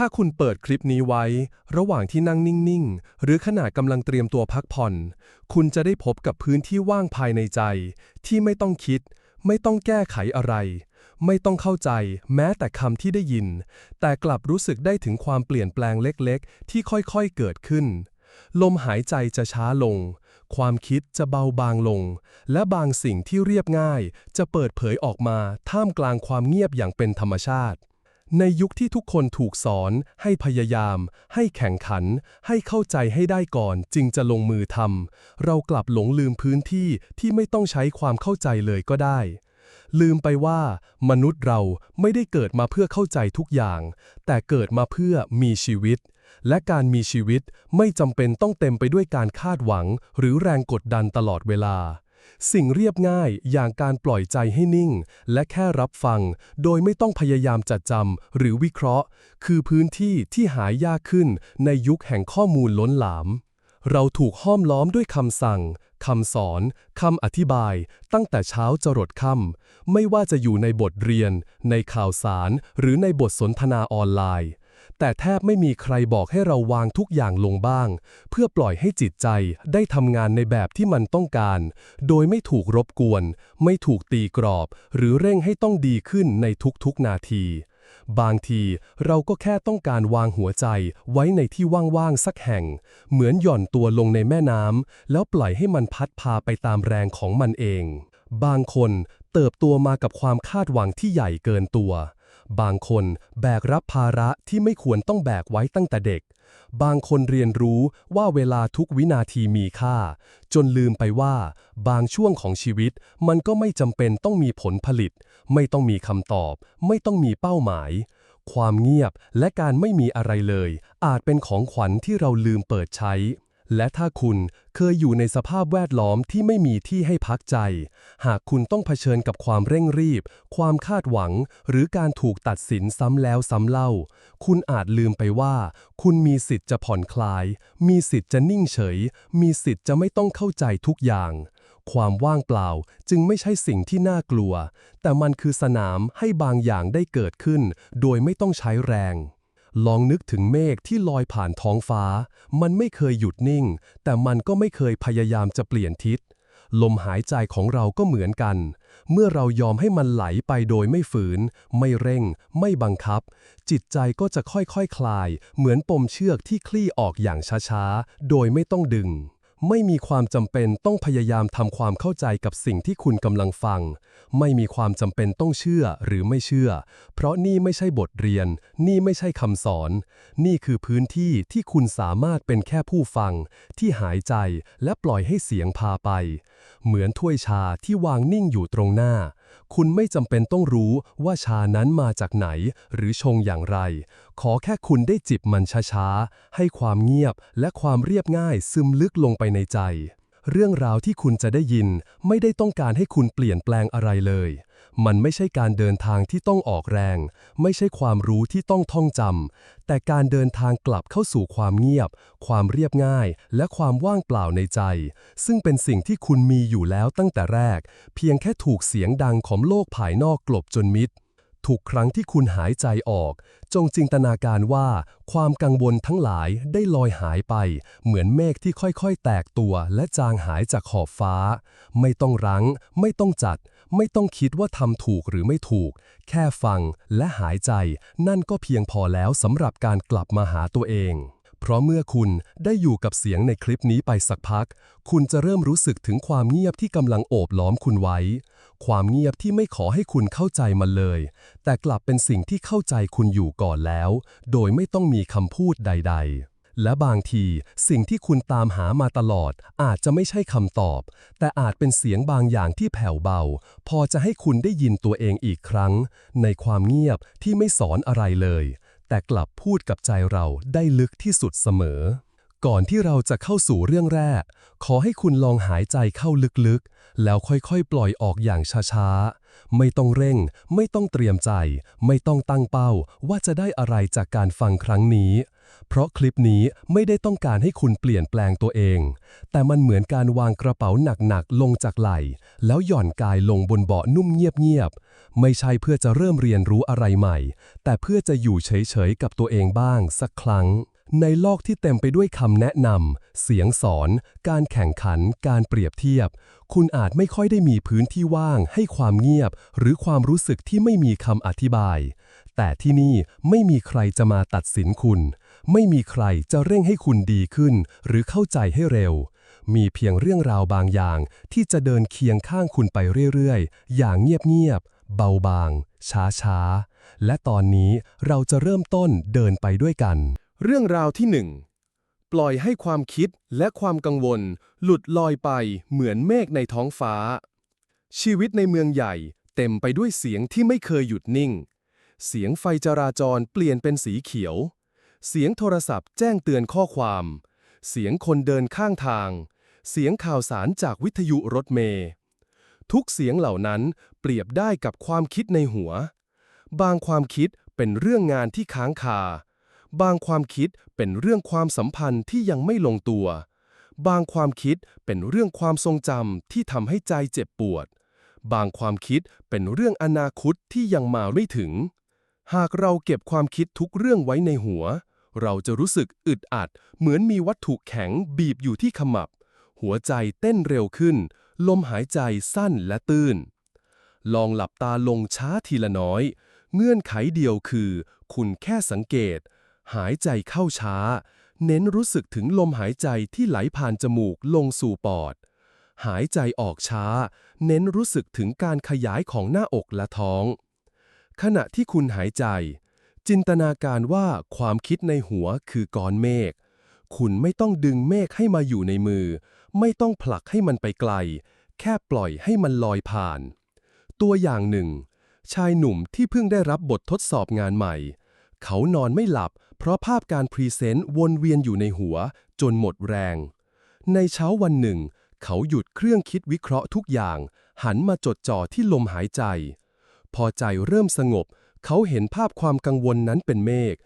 ถ้าคุณเปิดคลิปนี้ไว้ ระหว่างที่นั่งนิ่ง ๆ หรือขณะกำลังเตรียมตัวพักผ่อน คุณจะได้พบกับพื้นที่ว่างภายในใจ ที่ไม่ต้องคิด ไม่ต้องแก้ไขอะไร ไม่ต้องเข้าใจ แม้แต่คำที่ได้ยิน แต่กลับรู้สึกได้ถึงความเปลี่ยนแปลงเล็ก ๆ ที่ค่อย ๆ เกิดขึ้น ลมหายใจจะช้าลง ความคิดจะเบาบางลง และบางสิ่งที่เรียบง่าย จะเปิดเผยออกมาท่ามกลางความเงียบอย่างเป็นธรรมชาติ ในยุคที่ทุกคนถูกสอน ให้พยายาม ให้แข่งขัน ให้เข้าใจให้ได้ก่อน จึงจะลงมือทำเรากลับหลงลืมพื้นที่ที่ไม่ต้องใช้ความเข้าใจเลยก็ได้ ลืมไปว่า มนุษย์เราไม่ได้เกิดมาเพื่อเข้าใจทุกอย่าง แต่เกิดมาเพื่อมีชีวิต และการมีชีวิตไม่จำเป็นต้องเต็มไปด้วยการคาดหวัง หรือแรงกดดันตลอดเวลา สิ่งเรียบง่ายอย่างการปล่อยใจให้นิ่ง และแค่รับฟัง โดยไม่ต้องพยายามจัดจำหรือวิเคราะห์ คือพื้นที่ที่หายากขึ้นในยุคแห่งข้อมูลล้นหลาม เราถูกห้อมล้อมด้วยคำสั่งคำสอนคำอธิบาย ตั้งแต่เช้าจรดค่ำไม่ว่าจะอยู่ในบทเรียน ในข่าวสาร หรือในบทสนทนาออนไลน์ แต่แทบไม่มีใครบอกให้เราวางทุกอย่างลงบ้าง เพื่อปล่อยให้จิตใจได้ทำงานในแบบที่มันต้องการ โดยไม่ถูกรบกวน ไม่ถูกตีกรอบ หรือเร่งให้ต้องดีขึ้นในทุกๆนาที บางทีเราก็แค่ต้องการวางหัวใจไว้ในที่ว่างๆสักแห่ง เหมือนหย่อนตัวลงในแม่น้ำแล้วปล่อยให้มันพัดพาไปตามแรงของมันเอง บางคนเติบโตมากับความคาดหวังที่ใหญ่เกินตัว บางคนแบกรับภาระที่ไม่ควรต้องแบกไว้ตั้งแต่เด็ก บางคนเรียนรู้ว่าเวลาทุกวินาทีมีค่า จนลืมไปว่า บางช่วงของชีวิตมันก็ไม่จำเป็นต้องมีผลผลิต ไม่ต้องมีคำตอบ ไม่ต้องมีเป้าหมาย ความเงียบและการไม่มีอะไรเลย อาจเป็นของขวัญที่เราลืมเปิดใช้ และถ้าคุณเคยอยู่ในสภาพแวดล้อมที่ไม่มีที่ให้พักใจ หากคุณต้องเผชิญกับความเร่งรีบ ความคาดหวัง หรือการถูกตัดสินซ้ำแล้วซ้ำเล่า คุณอาจลืมไปว่า คุณมีสิทธิ์จะผ่อนคลาย มีสิทธิ์จะนิ่งเฉย มีสิทธิ์จะไม่ต้องเข้าใจทุกอย่างความว่างเปล่าจึงไม่ใช่สิ่งที่น่ากลัว แต่มันคือสนามให้บางอย่างได้เกิดขึ้น โดยไม่ต้องใช้แรง ลองนึกถึงเมฆที่ลอยผ่านท้องฟ้า มันไม่เคยหยุดนิ่ง แต่มันก็ไม่เคยพยายามจะเปลี่ยนทิศ ลมหายใจของเราก็เหมือนกัน เมื่อเรายอมให้มันไหลไปโดยไม่ฝืน ไม่เร่ง ไม่บังคับ จิตใจก็จะค่อยๆคคลาย เหมือนปมเชือกที่คลี่ออกอย่างช้าๆ โดยไม่ต้องดึง ไม่มีความจำเป็นต้องพยายามทำความเข้าใจกับสิ่งที่คุณกำลังฟัง ไม่มีความจำเป็นต้องเชื่อหรือไม่เชื่อ เพราะนี่ไม่ใช่บทเรียน นี่ไม่ใช่คำสอน นี่คือพื้นที่ที่คุณสามารถเป็นแค่ผู้ฟัง ที่หายใจและปล่อยให้เสียงพาไป เหมือนถ้วยชาที่วางนิ่งอยู่ตรงหน้า คุณไม่จำเป็นต้องรู้ว่าชานั้นมาจากไหน หรือชงอย่างไร ขอแค่คุณได้จิบมันช้าๆ ให้ความเงียบและความเรียบง่ายซึมลึกลงไปในใจ เรื่องราวที่คุณจะได้ยินไม่ได้ต้องการให้คุณเปลี่ยนแปลงอะไรเลย มันไม่ใช่การเดินทางที่ต้องออกแรง ไม่ใช่ความรู้ที่ต้องท่องจำ แต่การเดินทางกลับเข้าสู่ความเงียบ ความเรียบง่าย และความว่างเปล่าในใจ ซึ่งเป็นสิ่งที่คุณมีอยู่แล้วตั้งแต่แรก เพียงแค่ถูกเสียงดังของโลกภายนอกกลบจนมิดทุกครั้งที่คุณหายใจออก จงจินตนาการว่า ความกังวลทั้งหลายได้ลอยหายไป เหมือนเมฆที่ค่อยๆ แตกตัวและจางหายจากขอบฟ้า ไม่ต้องรั้ง ไม่ต้องจัด ไม่ต้องคิดว่าทำถูกหรือไม่ถูก แค่ฟังและหายใจ นั่นก็เพียงพอแล้วสำหรับการกลับมาหาตัวเอง เพราะเมื่อคุณได้อยู่กับเสียงในคลิปนี้ไปสักพัก คุณจะเริ่มรู้สึกถึงความเงียบที่กำลังโอบล้อมคุณไว้ ความเงียบที่ไม่ขอให้คุณเข้าใจมันเลย แต่กลับเป็นสิ่งที่เข้าใจคุณอยู่ก่อนแล้ว โดยไม่ต้องมีคำพูดใด ๆ และบางทีสิ่งที่คุณตามหามาตลอดอาจจะไม่ใช่คำตอบ แต่อาจเป็นเสียงบางอย่างที่แผ่วเบา พอจะให้คุณได้ยินตัวเองอีกครั้ง ในความเงียบที่ไม่สอนอะไรเลย แต่กลับพูดกับใจเราได้ลึกที่สุดเสมอ ก่อนที่เราจะเข้าสู่เรื่องแรก ขอให้คุณลองหายใจเข้าลึกๆ แล้วค่อยๆ ปล่อยออกอย่างช้าๆ ไม่ต้องเร่ง ไม่ต้องเตรียมใจ ไม่ต้องตั้งเป้าว่าจะได้อะไรจากการฟังครั้งนี้ เพราะคลิปนี้ไม่ได้ต้องการให้คุณเปลี่ยนแปลงตัวเอง แต่มันเหมือนการวางกระเป๋าหนักๆลงจากไหล่แล้วหย่อนกายลงบนเบาะนุ่มเงียบๆ ไม่ใช่เพื่อจะเริ่มเรียนรู้อะไรใหม่ แต่เพื่อจะอยู่เฉยๆกับตัวเองบ้างสักครั้งในโลกที่เต็มไปด้วยคำแนะนำ เสียงสอน การแข่งขัน การเปรียบเทียบ คุณอาจไม่ค่อยได้มีพื้นที่ว่างให้ความเงียบ หรือความรู้สึกที่ไม่มีคำอธิบาย แต่ที่นี่ไม่มีใครจะมาตัดสินคุณ ไม่มีใครจะเร่งให้คุณดีขึ้น หรือเข้าใจให้เร็ว มีเพียงเรื่องราวบางอย่าง ที่จะเดินเคียงข้างคุณไปเรื่อยๆ อย่างเงียบๆ เบาบาง ช้าๆ และตอนนี้เราจะเริ่มต้นเดินไปด้วยกัน เรื่องราวที่หนึ่งปล่อยให้ความคิดและความกังวล หลุดลอยไปเหมือนเมฆในท้องฟ้า ชีวิตในเมืองใหญ่เต็มไปด้วยเสียงที่ไม่เคยหยุดนิ่ง เสียงไฟจราจรเปลี่ยนเป็นสีเขียว เสียงโทรศัพท์แจ้งเตือนข้อความ เสียงคนเดินข้างทาง เสียงข่าวสารจากวิทยุรถเมล์ทุกเสียงเหล่านั้นเปรียบได้กับความคิดในหัว บางความคิดเป็นเรื่องงานที่ค้างคา บางความคิดเป็นเรื่องความสัมพันธ์ที่ยังไม่ลงตัว บางความคิดเป็นเรื่องความทรงจำที่ทำให้ใจเจ็บปวด บางความคิดเป็นเรื่องอนาคตที่ยังมาไม่ถึง หากเราเก็บความคิดทุกเรื่องไว้ในหัว เราจะรู้สึกอึดอัด เหมือนมีวัตถุแข็งบีบอยู่ที่ขมับ หัวใจเต้นเร็วขึ้น ลมหายใจสั้นและตื้น ลองหลับตาลงช้าทีละน้อย เงื่อนไขเดียวคือ คุณแค่สังเกต หายใจเข้าช้า เน้นรู้สึกถึงลมหายใจที่ไหลผ่านจมูกลงสู่ปอด หายใจออกช้า เน้นรู้สึกถึงการขยายของหน้าอกและท้อง ขณะที่คุณหายใจ จินตนาการว่าความคิดในหัวคือก้อนเมฆ คุณไม่ต้องดึงเมฆให้มาอยู่ในมือ ไม่ต้องผลักให้มันไปไกล แค่ปล่อยให้มันลอยผ่าน ตัวอย่างหนึ่ง ชายหนุ่มที่เพิ่งได้รับบททดสอบงานใหม่ เขานอนไม่หลับ เพราะภาพการพรีเซนต์วนเวียนอยู่ในหัว จนหมดแรง ในเช้าวันหนึ่ง เขาหยุดเครื่องคิดวิเคราะห์ทุกอย่าง หันมาจดจ่อที่ลมหายใจ พอใจเริ่มสงบ เขาเห็นภาพความกังวลนั้นเป็นเมฆ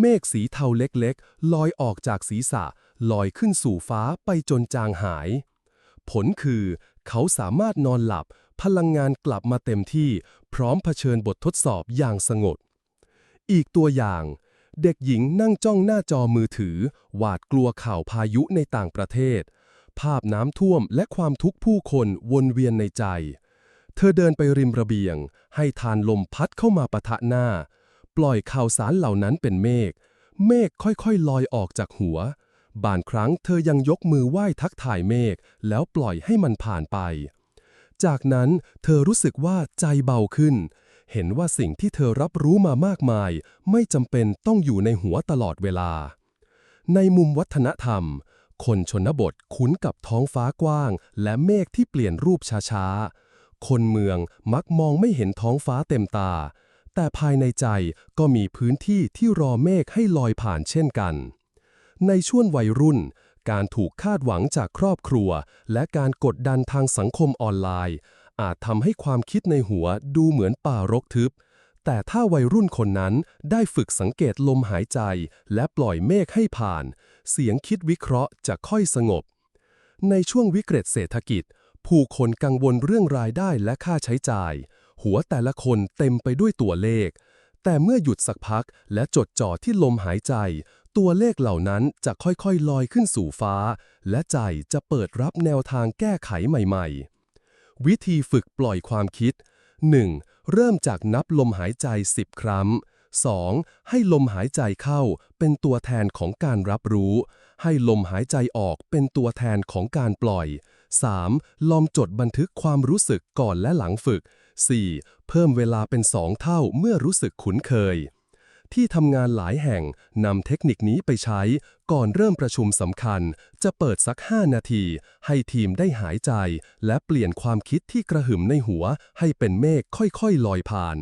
เมฆสีเทาเล็กๆ ลอยออกจากศีรษะ ลอยขึ้นสู่ฟ้าไปจนจางหาย ผลคือ เขาสามารถนอนหลับ พลังงานกลับมาเต็มที่ พร้อมเผชิญบททดสอบอย่างสงบ อีกตัวอย่าง เด็กหญิงนั่งจ้องหน้าจอมือถือ หวาดกลัวข่าวพายุในต่างประเทศ ภาพน้ำท่วมและความทุกข์ผู้คนวนเวียนในใจ ธอเดินไปริมระเบียง ให้ทานลมพัดเข้ามาปะทะหน้า ปล่อยข่าวสารเหล่านั้นเป็นเมฆ เมฆค่อยๆ ลอยออกจากหัว บางครั้งเธอยังยกมือไหว้ทักทายเมฆ แล้วปล่อยให้มันผ่านไป จากนั้นเธอรู้สึกว่าใจเบาขึ้น เห็นว่าสิ่งที่เธอรับรู้มามากมาย ไม่จำเป็นต้องอยู่ในหัวตลอดเวลา ในมุมวัฒนธรรม คนชนบทคุ้นกับท้องฟ้ากว้าง และเมฆที่เปลี่ยนรูปช้าๆ คนเมืองมักมองไม่เห็นท้องฟ้าเต็มตา แต่ภายในใจก็มีพื้นที่ที่รอเมฆให้ลอยผ่านเช่นกัน ในช่วงวัยรุ่น การถูกคาดหวังจากครอบครัว และการกดดันทางสังคมออนไลน์ อาจทำให้ความคิดในหัวดูเหมือนป่ารกทึบ แต่ถ้าวัยรุ่นคนนั้นได้ฝึกสังเกตลมหายใจ และปล่อยเมฆให้ผ่าน เสียงคิดวิเคราะห์จะค่อยสงบในช่วงวิกฤตเศรษฐกิจ ผู้คนกังวลเรื่องรายได้และค่าใช้จ่าย หัวแต่ละคนเต็มไปด้วยตัวเลข แต่เมื่อหยุดสักพักและจดจ่อที่ลมหายใจ ตัวเลขเหล่านั้นจะค่อยๆลอยขึ้นสู่ฟ้า และใจจะเปิดรับแนวทางแก้ไขใหม่ๆ วิธีฝึกปล่อยความคิด 1. เริ่มจากนับลมหายใจ 10 ครั้ง 2. ให้ลมหายใจเข้าเป็นตัวแทนของการรับรู้ ให้ลมหายใจออกเป็นตัวแทนของการปล่อย 3. ลองจดบันทึกความรู้สึกก่อนและหลังฝึก 4. เพิ่มเวลาเป็น 2 เท่าเมื่อรู้สึกคุ้นเคย ที่ทำงานหลายแห่งนำเทคนิคนี้ไปใช้ ก่อนเริ่มประชุมสำคัญ จะเปิดสัก 5 นาที ให้ทีมได้หายใจ และเปลี่ยนความคิดที่กระหึ่มในหัว ให้เป็นเมฆค่อยๆลอยผ่าน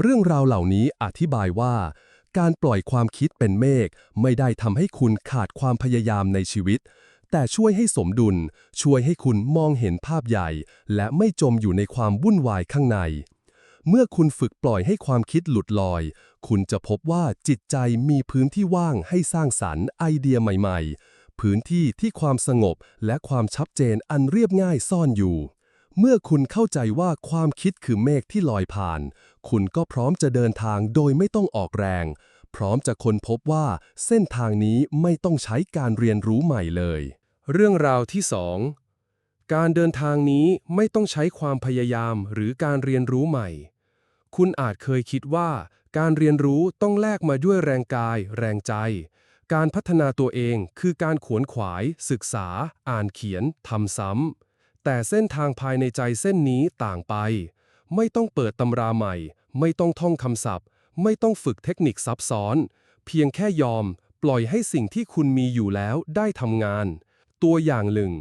เรื่องราวเหล่านี้อธิบายว่าการปล่อยความคิดเป็นเมฆไม่ได้ทำให้คุณขาดความพยายามในชีวิต แต่ช่วยให้สมดุล ช่วยให้คุณมองเห็นภาพใหญ่ และไม่จมอยู่ในความวุ่นวายข้างใน เมื่อคุณฝึกปล่อยให้ความคิดหลุดลอย คุณจะพบว่าจิตใจมีพื้นที่ว่างให้สร้างสรรค์ไอเดียใหม่ๆ พื้นที่ที่ความสงบและความชัดเจนอันเรียบง่ายซ่อนอยู่เมื่อคุณเข้าใจว่าความคิดคือเมฆที่ลอยผ่าน คุณก็พร้อมจะเดินทางโดยไม่ต้องออกแรง พร้อมจะค้นพบว่าเส้นทางนี้ไม่ต้องใช้การเรียนรู้ใหม่เลย เรื่องราวที่สองการเดินทางนี้ไม่ต้องใช้ความพยายามหรือการเรียนรู้ใหม่ คุณอาจเคยคิดว่า การเรียนรู้ต้องแลกมาด้วยแรงกาย แรงใจ การพัฒนาตัวเองคือการขวนขวาย ศึกษา อ่านเขียนทำซ้ำแต่เส้นทางภายในใจเส้นนี้ต่างไป ไม่ต้องเปิดตำราใหม่ ไม่ต้องท่องคำศัพท์ ไม่ต้องฝึกเทคนิคซับซ้อน เพียงแค่ยอม ปล่อยให้สิ่งที่คุณมีอยู่แล้วได้ทำงาน ตัวอย่างหนึ่ง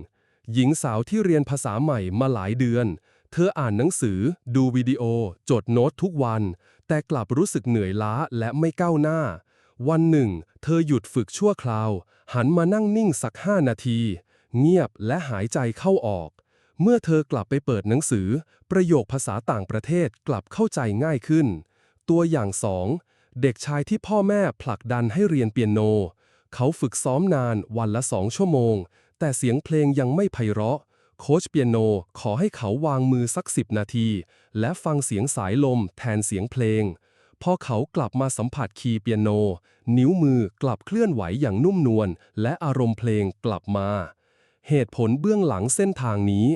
หญิงสาวที่เรียนภาษาใหม่มาหลายเดือน เธออ่านหนังสือ ดูวิดีโอ จดโน้ตทุกวัน แต่กลับรู้สึกเหนื่อยล้าและไม่ก้าวหน้า วันหนึ่ง เธอหยุดฝึกชั่วคราว หันมานั่งนิ่งสักห้านาที เงียบและหายใจเข้าออก เมื่อเธอกลับไปเปิดหนังสือ ประโยคภาษาต่างประเทศกลับเข้าใจง่ายขึ้น ตัวอย่างสองเด็กชายที่พ่อแม่ผลักดันให้เรียนเปียโน เขาฝึกซ้อมนานวันละสองชั่วโมง แต่เสียงเพลงยังไม่ไพเราะ โค้ชเปียโนขอให้เขาวางมือสักสิบนาที และฟังเสียงสายลมแทนเสียงเพลง พอเขากลับมาสัมผัสคีย์เปียโน นิ้วมือกลับเคลื่อนไหวอย่างนุ่มนวลและอารมณ์เพลงกลับมา เหตุผลเบื้องหลังเส้นทางนี้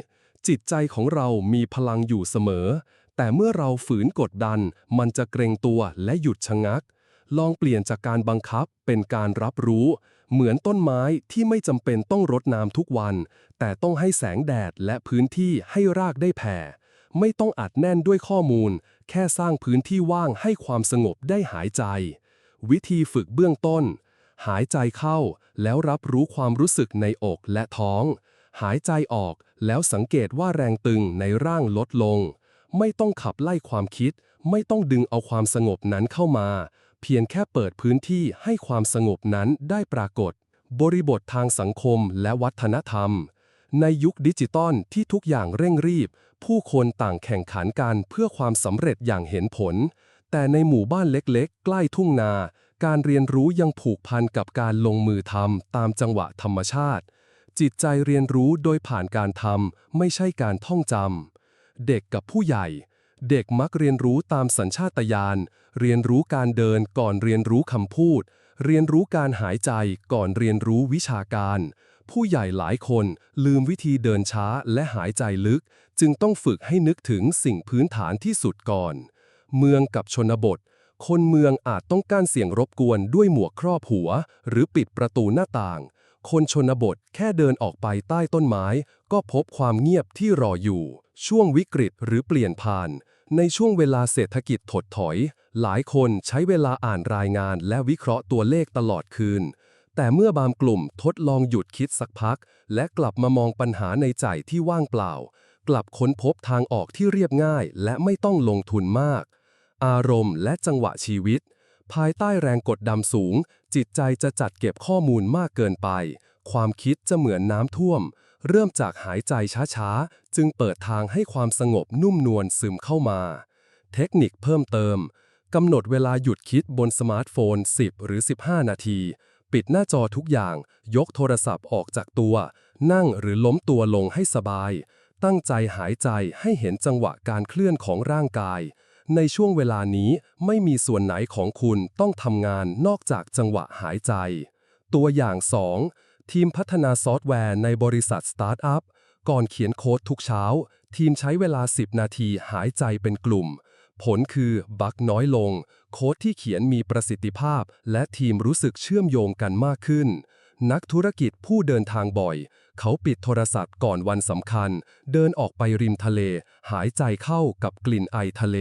จิตใจของเรามีพลังอยู่เสมอ แต่เมื่อเราฝืนกดดัน มันจะเกรงตัวและหยุดชะงัก ลองเปลี่ยนจากการบังคับเป็นการรับรู้ เหมือนต้นไม้ที่ไม่จำเป็นต้องรดน้ำทุกวัน แต่ต้องให้แสงแดดและพื้นที่ให้รากได้แผ่ ไม่ต้องอัดแน่นด้วยข้อมูล แค่สร้างพื้นที่ว่างให้ความสงบได้หายใจ วิธีฝึกเบื้องต้น หายใจเข้าแล้วรับรู้ความรู้สึกในอกและท้อง หายใจออกแล้วสังเกตว่าแรงตึงในร่างลดลง ไม่ต้องขับไล่ความคิด ไม่ต้องดึงเอาความสงบนั้นเข้ามา เพียงแค่เปิดพื้นที่ให้ความสงบนั้นได้ปรากฏ บริบททางสังคมและวัฒนธรรม ในยุคดิจิตอลที่ทุกอย่างเร่งรีบ ผู้คนต่างแข่งขันกันเพื่อความสำเร็จอย่างเห็นผล แต่ในหมู่บ้านเล็กๆ ใกล้ทุ่งนา การเรียนรู้ยังผูกพันกับการลงมือทำตามจังหวะธรรมชาติ จิตใจเรียนรู้โดยผ่านการทำไม่ใช่การท่องจำเด็กกับผู้ใหญ่ เด็กมักเรียนรู้ตามสัญชาตญาณ เรียนรู้การเดินก่อนเรียนรู้คำพูด เรียนรู้การหายใจก่อนเรียนรู้วิชาการ ผู้ใหญ่หลายคนลืมวิธีเดินช้าและหายใจลึก จึงต้องฝึกให้นึกถึงสิ่งพื้นฐานที่สุดก่อน เมืองกับชนบท คนเมืองอาจต้องการเสียงรบกวนด้วยหมวกครอบหัว หรือปิดประตูหน้าต่าง คนชนบทแค่เดินออกไปใต้ต้นไม้ ก็พบความเงียบที่รออยู่ ช่วงวิกฤตหรือเปลี่ยนผ่าน ในช่วงเวลาเศรษฐกิจถดถอย หลายคนใช้เวลาอ่านรายงานและวิเคราะห์ตัวเลขตลอดคืน แต่เมื่อบางกลุ่มทดลองหยุดคิดสักพัก และกลับมามองปัญหาในใจที่ว่างเปล่า กลับค้นพบทางออกที่เรียบง่าย และไม่ต้องลงทุนมาก อารมณ์และจังหวะชีวิต ภายใต้แรงกดดันสูง จิตใจจะจัดเก็บข้อมูลมากเกินไป ความคิดจะเหมือนน้ำท่วม เริ่มจากหายใจช้าๆ จึงเปิดทางให้ความสงบนุ่มนวลซึมเข้ามา เทคนิคเพิ่มเติมกำหนดเวลาหยุดคิดบนสมาร์ทโฟน 10 หรือ 15 นาที ปิดหน้าจอทุกอย่าง ยกโทรศัพท์ออกจากตัว นั่งหรือล้มตัวลงให้สบาย ตั้งใจหายใจให้เห็นจังหวะการเคลื่อนของร่างกาย ในช่วงเวลานี้ไม่มีส่วนไหนของคุณต้องทำงานนอกจากจังหวะหายใจ ตัวอย่าง 2 ทีมพัฒนาซอฟต์แวร์ในบริษัทสตาร์ทอัพก่อนเขียนโค้ดทุกเช้า ทีมใช้เวลา 10 นาทีหายใจเป็นกลุ่ม ผลคือบั๊กน้อยลง โค้ดที่เขียนมีประสิทธิภาพ และทีมรู้สึกเชื่อมโยงกันมากขึ้น นักธุรกิจผู้เดินทางบ่อย เขาปิดโทรศัพท์ก่อนวันสำคัญ เดินออกไปริมทะเล หายใจเข้ากับกลิ่นไอทะเล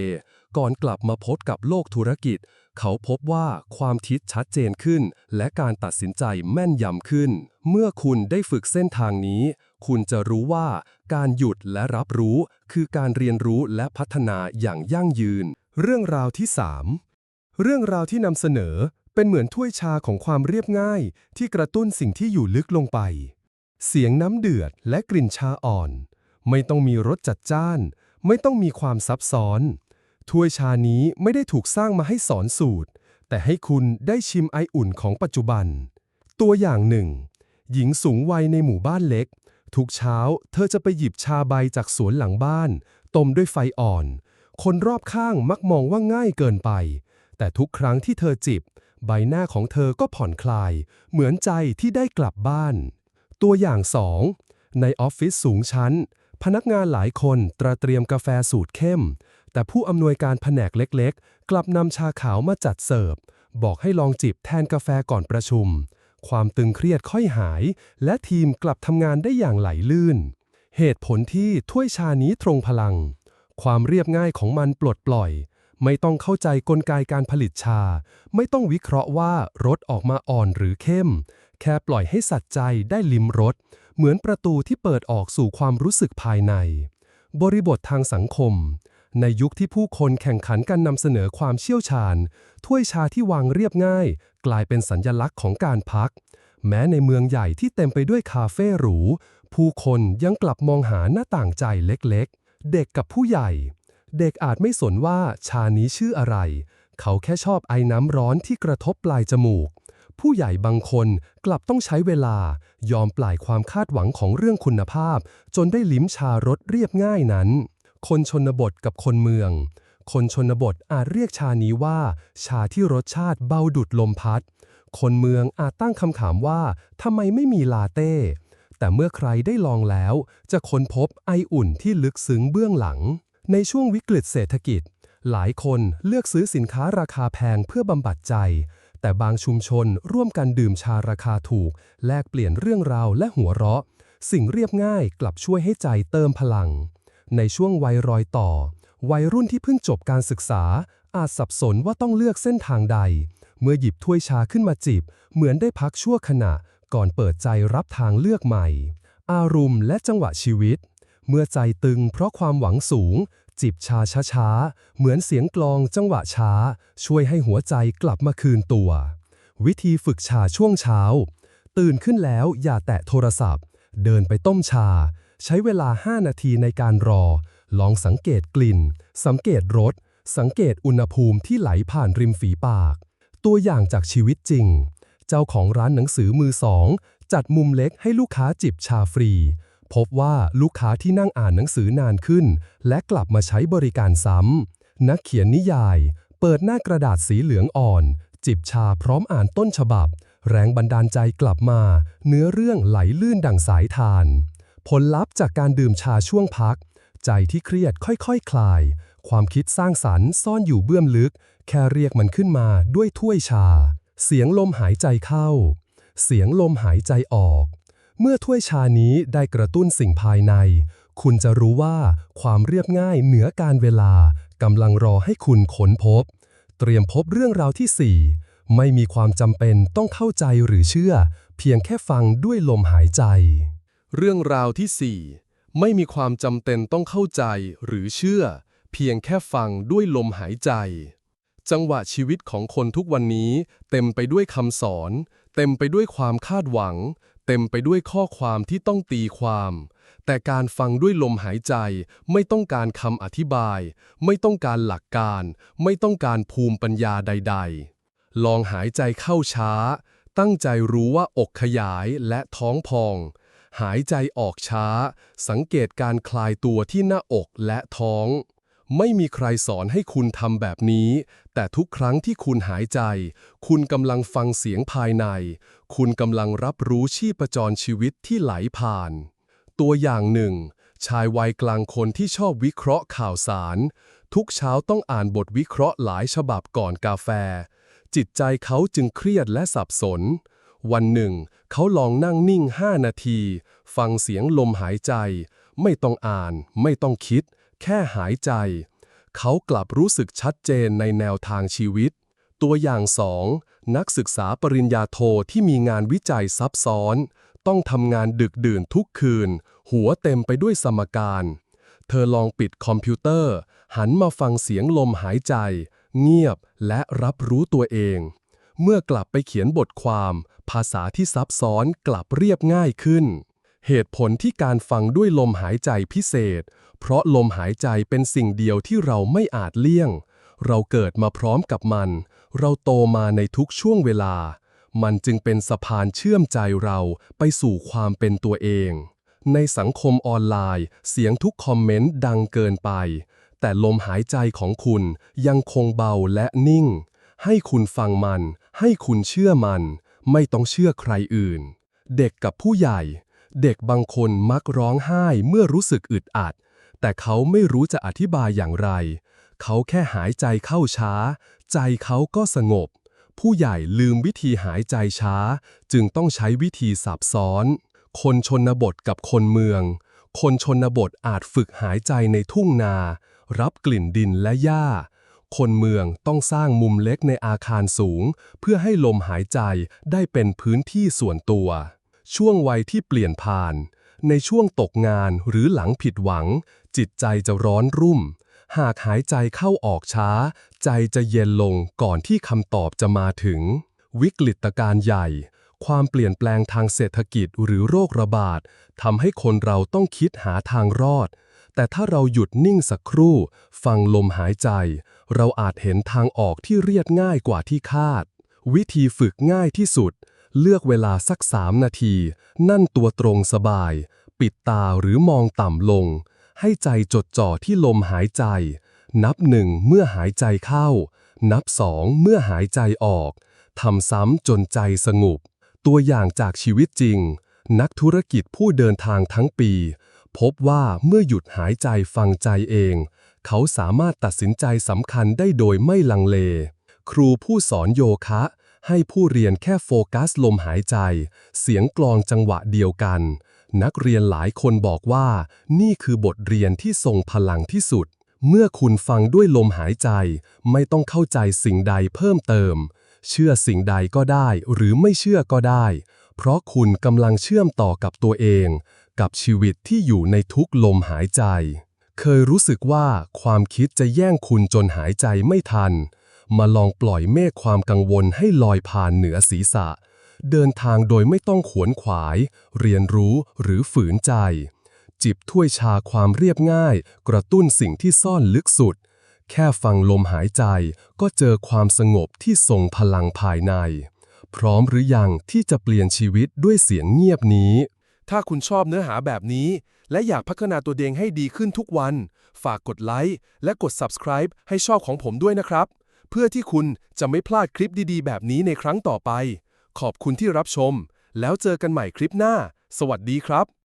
ก่อนกลับมาพบกับโลกธุรกิจ เขาพบว่าความคิดชัดเจนขึ้น และการตัดสินใจแม่นยำขึ้น เมื่อคุณได้ฝึกเส้นทางนี้ คุณจะรู้ว่าการหยุดและรับรู้ คือการเรียนรู้และพัฒนาอย่างยั่งยืน เรื่องราวที่ 3 เรื่องราวที่นำเสนอเป็นเหมือนถ้วยชาของความเรียบง่าย ที่กระตุ้นสิ่งที่อยู่ลึกลงไป เสียงน้ำเดือดและกลิ่นชาอ่อน ไม่ต้องมีรสจัดจ้าน ไม่ต้องมีความซับซ้อน ถ้วยชานี้ไม่ได้ถูกสร้างมาให้สอนสูตร แต่ให้คุณได้ชิมไออุ่นของปัจจุบัน ตัวอย่างหนึ่ง หญิงสูงวัยในหมู่บ้านเล็ก ทุกเช้าเธอจะไปหยิบชาใบจากสวนหลังบ้าน ต้มด้วยไฟอ่อน คนรอบข้างมักมองว่าง่ายเกินไป แต่ทุกครั้งที่เธอจิบ ใบหน้าของเธอก็ผ่อนคลาย เหมือนใจที่ได้กลับบ้าน ตัวอย่างสองในออฟฟิศสูงชั้น พนักงานหลายคนตระเตรียมกาแฟสูตรเข้ม แต่ผู้อำนวยการแผนกเล็กๆ กลับนำชาขาวมาจัดเสิร์ฟ บอกให้ลองจิบแทนกาแฟก่อนประชุม ความตึงเครียดค่อยหาย และทีมกลับทำงานได้อย่างไหลลื่น เหตุผลที่ถ้วยชานี้ตรงพลัง ความเรียบง่ายของมันปลดปล่อย ไม่ต้องเข้าใจกลไกการผลิตชา ไม่ต้องวิเคราะห์ว่ารสออกมาอ่อนหรือเข้ม แค่ปล่อยให้สัตว์ใจได้ลิ้มรสเหมือนประตูที่เปิดออกสู่ความรู้สึกภายใน บริบททางสังคม ในยุคที่ผู้คนแข่งขันกันนำเสนอความเชี่ยวชาญ ถ้วยชาที่วางเรียบง่าย กลายเป็นสัญญลักษณ์ของการพัก แม้ในเมืองใหญ่ที่เต็มไปด้วยคาเฟ่หรู ผู้คนยังกลับมองหาหน้าต่างใจเล็กๆ เด็กกับผู้ใหญ่ เด็กอาจไม่สนว่าชานี้ชื่ออะไร เขาแค่ชอบไอ้น้ำร้อนที่กระทบปลายจมูก ผู้ใหญ่บางคนกลับต้องใช้เวลา ยอมปล่ายความคาดหวังของเรื่องคุณภาพ จนได้ลิ้มชารสเรียบง่ายนั้น คนชนบทกับคนเมือง คนชนบทอาจเรียกชานี้ว่า ชาที่รสชาติเบาดุดลมพัด คนเมืองอาจตั้งคำถามว่าทำไมไม่มีลาเต้ แต่เมื่อใครได้ลองแล้ว จะค้นพบไออุ่นที่ลึกซึ้งเบื้องหลัง ในช่วงวิกฤตเศรษฐกิจ หลายคนเลือกซื้อสินค้าราคาแพงเพื่อบำบัดใจ แต่บางชุมชนร่วมกันดื่มชาราคาถูก แลกเปลี่ยนเรื่องราวและหัวเราะ สิ่งเรียบง่ายกลับช่วยให้ใจเติมพลัง ในช่วงวัยรอยต่อ วัยรุ่นที่เพิ่งจบการศึกษา อาจสับสนว่าต้องเลือกเส้นทางใด เมื่อหยิบถ้วยชาขึ้นมาจิบ เหมือนได้พักชั่วขณะ ก่อนเปิดใจรับทางเลือกใหม่ อารมณ์และจังหวะชีวิต เมื่อใจตึงเพราะความหวังสูง จิบชาช้าๆ เหมือนเสียงกลองจังหวะช้า ช่วยให้หัวใจกลับมาคืนตัว วิธีฝึกชาช่วงเช้า ตื่นขึ้นแล้วอย่าแตะโทรศัพท์ เดินไปต้มชา ใช้เวลา 5 นาทีในการรอ ลองสังเกตกลิ่น สังเกตรส สังเกตอุณหภูมิที่ไหลผ่านริมฝีปาก ตัวอย่างจากชีวิตจริง เจ้าของร้านหนังสือมือสอง จัดมุมเล็กให้ลูกค้าจิบชาฟรี พบว่าลูกค้าที่นั่งอ่านหนังสือนานขึ้น และกลับมาใช้บริการซ้ำ นักเขียนนิยาย เปิดหน้ากระดาษสีเหลืองอ่อน จิบชาพร้อมอ่านต้นฉบับ แรงบันดาลใจกลับมา เนื้อเรื่องไหลลื่นดังสายทาน ผลลัพธ์จากการดื่มชาช่วงพัก ใจที่เครียดค่อยๆคคลาย ความคิดสร้างสรรค์ซ่อนอยู่เบื้องลึก แค่เรียกมันขึ้นมาด้วยถ้วยชา เสียงลมหายใจเข้า เสียงลมหายใจออก เมื่อถ้วยชานี้ได้กระตุ้นสิ่งภายใน คุณจะรู้ว่าความเรียบง่ายเหนือการเวลากำลังรอให้คุณค้นพบ เตรียมพบเรื่องราวที่ 4 ไม่มีความจำเป็นต้องเข้าใจหรือเชื่อ เพียงแค่ฟังด้วยลมหายใจ เรื่องราวที่ 4 ไม่มีความจำเป็นต้องเข้าใจหรือเชื่อ เพียงแค่ฟังด้วยลมหายใจ จังหวะชีวิตของคนทุกวันนี้ เต็มไปด้วยคำสอน เต็มไปด้วยความคาดหวัง เต็มไปด้วยข้อความที่ต้องตีความ แต่การฟังด้วยลมหายใจ ไม่ต้องการคำอธิบาย ไม่ต้องการหลักการ ไม่ต้องการภูมิปัญญาใด ๆ ลองหายใจเข้าช้า ตั้งใจรู้ว่าอกขยายและท้องพอง หายใจออกช้า สังเกตการคลายตัวที่หน้าอกและท้อง ไม่มีใครสอนให้คุณทำแบบนี้ แต่ทุกครั้งที่คุณหายใจ คุณกำลังฟังเสียงภายใน คุณกำลังรับรู้ชีพจรชีวิตที่ไหลผ่าน ตัวอย่างหนึ่ง ชายวัยกลางคนที่ชอบวิเคราะห์ข่าวสาร ทุกเช้าต้องอ่านบทวิเคราะห์หลายฉบับก่อนกาแฟ จิตใจเขาจึงเครียดและสับสน วันหนึ่ง เขาลองนั่งนิ่ง5นาที ฟังเสียงลมหายใจ ไม่ต้องอ่าน ไม่ต้องคิด แค่หายใจ เขากลับรู้สึกชัดเจนในแนวทางชีวิต ตัวอย่างสองนักศึกษาปริญญาโทที่มีงานวิจัยซับซ้อน ต้องทำงานดึกดื่นทุกคืน หัวเต็มไปด้วยสมการ เธอลองปิดคอมพิวเตอร์ หันมาฟังเสียงลมหายใจ เงียบและรับรู้ตัวเอง เมื่อกลับไปเขียนบทความ ภาษาที่ซับซ้อนกลับเรียบง่ายขึ้น เหตุผลที่การฟังด้วยลมหายใจพิเศษ เพราะลมหายใจเป็นสิ่งเดียวที่เราไม่อาจเลี่ยง เราเกิดมาพร้อมกับมัน เราโตมาในทุกช่วงเวลา มันจึงเป็นสะพานเชื่อมใจเราไปสู่ความเป็นตัวเอง ในสังคมออนไลน์ เสียงทุกคอมเมนต์ดังเกินไป แต่ลมหายใจของคุณยังคงเบาและนิ่ง ให้คุณฟังมัน ให้คุณเชื่อมัน ไม่ต้องเชื่อใครอื่น เด็กกับผู้ใหญ่ เด็กบางคนมักร้องไห้เมื่อรู้สึกอึดอัด แต่เขาไม่รู้จะอธิบายอย่างไร เขาแค่หายใจเข้าช้า ใจเขาก็สงบ ผู้ใหญ่ลืมวิธีหายใจช้า จึงต้องใช้วิธีซับซ้อน คนชนบทกับคนเมือง คนชนบทอาจฝึกหายใจในทุ่งนา รับกลิ่นดินและหญ้า คนเมืองต้องสร้างมุมเล็กในอาคารสูง เพื่อให้ลมหายใจได้เป็นพื้นที่ส่วนตัว ช่วงวัยที่เปลี่ยนผ่าน ในช่วงตกงานหรือหลังผิดหวัง จิตใจจะร้อนรุ่ม หากหายใจเข้าออกช้า ใจจะเย็นลงก่อนที่คำตอบจะมาถึง วิกฤตการใหญ่ ความเปลี่ยนแปลงทางเศรษฐกิจหรือโรคระบาดทำให้คนเราต้องคิดหาทางรอด แต่ถ้าเราหยุดนิ่งสักครู่ ฟังลมหายใจ เราอาจเห็นทางออกที่เรียบง่ายกว่าที่คาด วิธีฝึกง่ายที่สุด เลือกเวลาสักสามนาที นั่นตัวตรงสบาย ปิดตาหรือมองต่ำลง ให้ใจจดจ่อที่ลมหายใจ นับหนึ่งเมื่อหายใจเข้า นับสองเมื่อหายใจออกทำซ้ำจนใจสงบ ตัวอย่างจากชีวิตจริง นักธุรกิจผู้เดินทางทั้งปี พบว่าเมื่อหยุดหายใจฟังใจเอง เขาสามารถตัดสินใจสำคัญได้โดยไม่ลังเล ครูผู้สอนโยคะ ให้ผู้เรียนแค่โฟกัสลมหายใจ เสียงกลองจังหวะเดียวกัน นักเรียนหลายคนบอกว่านี่คือบทเรียนที่ทรงพลังที่สุด เมื่อคุณฟังด้วยลมหายใจ ไม่ต้องเข้าใจสิ่งใดเพิ่มเติม เชื่อสิ่งใดก็ได้หรือไม่เชื่อก็ได้ เพราะคุณกำลังเชื่อมต่อกับตัวเอง กับชีวิตที่อยู่ในทุกลมหายใจ เคยรู้สึกว่าความคิดจะแย่งคุณจนหายใจไม่ทัน มาลองปล่อยเมฆความกังวลให้ลอยผ่านเหนือศีรษะ เดินทางโดยไม่ต้องขวนขวาย เรียนรู้หรือฝืนใจ จิบถ้วยชาความเรียบง่าย กระตุ้นสิ่งที่ซ่อนลึกสุด แค่ฟังลมหายใจก็เจอความสงบที่ทรงพลังภายใน พร้อมหรือยังที่จะเปลี่ยนชีวิตด้วยเสียงเงียบนี้ ถ้าคุณชอบเนื้อหาแบบนี้ และอยากพัฒนาตัวเองให้ดีขึ้นทุกวัน ฝากกดไลค์และกด subscribe ให้ช่องของผมด้วยนะครับ เพื่อที่คุณจะไม่พลาดคลิปดีๆ แบบนี้ในครั้งต่อไป ขอบคุณที่รับชม แล้วเจอกันใหม่คลิปหน้า สวัสดีครับ